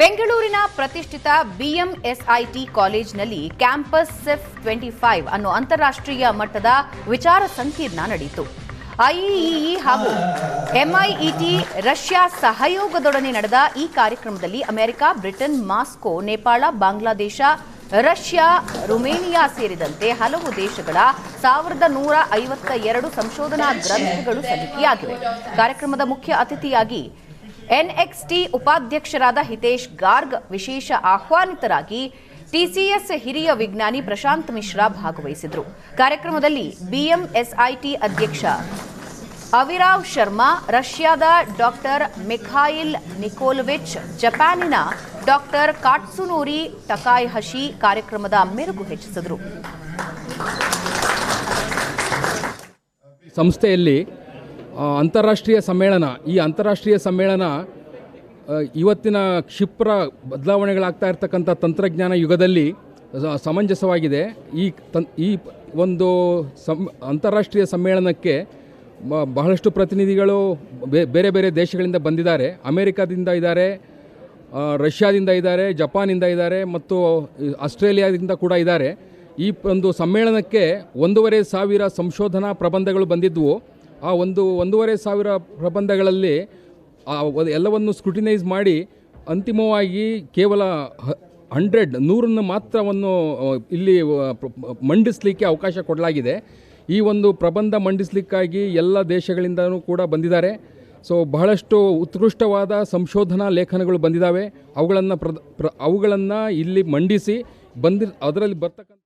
ಬೆಂಗಳೂರಿನ ಪ್ರತಿಷ್ಠಿತ ಬಿಎಂಎಸ್ಐಟಿ ಕಾಲೇಜ್ನಲ್ಲಿ ಕ್ಯಾಂಪಸ್ ಸೆಫ್ ಟ್ವೆಂಟಿ ಫೈವ್ ಅನ್ನೋ ಅಂತಾರಾಷ್ಟ್ರೀಯ ಮಟ್ಟದ ವಿಚಾರ ಸಂಕಿರಣ ನಡೆಯಿತು. ಐಇಇ ಹಾಗೂ ಎಂಐಇಟಿ ರಷ್ಯಾ ಸಹಯೋಗದೊಡನೆ ನಡೆದ ಈ ಕಾರ್ಯಕ್ರಮದಲ್ಲಿ America, Britain, Moscow, Nepal, Bangladesh, Russia, Romania ಸೇರಿದಂತೆ ಹಲವು ದೇಶಗಳ ಸಾವಿರದ ನೂರ ಐವತ್ತ ಎರಡು ಸಂಶೋಧನಾ ಗ್ರಂಥಗಳು ಸಲ್ಲಿಕೆಯಾಗಿವೆ. ಕಾರ್ಯಕ್ರಮದ ಮುಖ್ಯ ಅತಿಥಿಯಾಗಿ ಎನ್ಎಕ್ಸ್ಟಿ ಉಪಾಧ್ಯಕ್ಷರಾದ ಹಿತೇಶ್ ಗಾರ್ಗ್ ವಿಶೇಷ ಆಹ್ವಾನಿತರಾಗಿ ಟಿಸಿಎಸ್ ಹಿರಿಯ ವಿಜ್ಞಾನಿ ಪ್ರಶಾಂತ್ ಮಿಶ್ರಾ ಭಾಗವಹಿಸಿದರು. ಕಾರ್ಯಕ್ರಮದಲ್ಲಿ ಬಿಎಂಎಸ್ಐಟಿ ಅಧ್ಯಕ್ಷ ಅವಿರಾವ್ ಶರ್ಮಾ, ರಷ್ಯಾದ ಡಾಕ್ಟರ್ ಮಿಖಾಯಿಲ್ ನಿಕೋಲ್ವಿಚ್, ಜಪಾನಿನ ಡಾಕ್ಟರ್ ಕಾಟ್ಸುನೋರಿ ಟಕಾಯ್ ಹಶಿ ಕಾರ್ಯಕ್ರಮದ ಮೆರುಗು ಹೆಚ್ಚಿಸಿದರು. ಸಂಸ್ಥೆಯಲ್ಲಿ ಅಂತಾರಾಷ್ಟ್ರೀಯ ಸಮ್ಮೇಳನ. ಈ ಅಂತಾರಾಷ್ಟ್ರೀಯ ಸಮ್ಮೇಳನ ಇವತ್ತಿನ ಕ್ಷಿಪ್ರ ಬದಲಾವಣೆಗಳಾಗ್ತಾ ಇರ್ತಕ್ಕಂಥ ತಂತ್ರಜ್ಞಾನ ಯುಗದಲ್ಲಿ ಸಮಂಜಸವಾಗಿದೆ. ಈ ತನ್ ಈ ಒಂದು ಸಮ್, ಅಂತಾರಾಷ್ಟ್ರೀಯ ಸಮ್ಮೇಳನಕ್ಕೆ ಬಹಳಷ್ಟು ಪ್ರತಿನಿಧಿಗಳು ಬೇರೆ ಬೇರೆ ದೇಶಗಳಿಂದ ಬಂದಿದ್ದಾರೆ. ಅಮೇರಿಕಾದಿಂದ ಇದ್ದಾರೆ ರಷ್ಯಾದಿಂದ ಇದ್ದಾರೆ, ಜಪಾನಿಂದ ಇದ್ದಾರೆ, ಮತ್ತು ಆಸ್ಟ್ರೇಲಿಯಾದಿಂದ ಕೂಡ ಇದ್ದಾರೆ. ಈ ಒಂದು ಸಮ್ಮೇಳನಕ್ಕೆ ಒಂದೂವರೆ ಸಾವಿರ ಸಂಶೋಧನಾ ಪ್ರಬಂಧಗಳು ಬಂದಿದ್ವು. ಆ ಒಂದು ಒಂದೂವರೆ ಸಾವಿರ ಪ್ರಬಂಧಗಳಲ್ಲಿ ಎಲ್ಲವನ್ನು ಸ್ಕ್ರೂಟಿನೈಸ್ ಮಾಡಿ ಅಂತಿಮವಾಗಿ ಕೇವಲ ಹಂಡ್ರೆಡ್ ನೂರನ್ನು ಮಾತ್ರವನ್ನು ಇಲ್ಲಿ ಮಂಡಿಸಲಿಕ್ಕೆ ಅವಕಾಶ ಕೊಡಲಾಗಿದೆ. ಈ ಒಂದು ಪ್ರಬಂಧ ಮಂಡಿಸಲಿಕ್ಕಾಗಿ ಎಲ್ಲ ದೇಶಗಳಿಂದನೂ ಕೂಡ ಬಂದಿದ್ದಾರೆ. ಸೊ ಬಹಳಷ್ಟು ಉತ್ಕೃಷ್ಟವಾದ ಸಂಶೋಧನಾ ಲೇಖನಗಳು ಬಂದಿದ್ದಾವೆ. ಅವುಗಳನ್ನು ಪ್ರ, ಅವುಗಳನ್ನು ಇಲ್ಲಿ ಮಂಡಿಸಿ ಬಂದಿ, ಅದರಲ್ಲಿ ಬರ್ತಕ್ಕಂಥ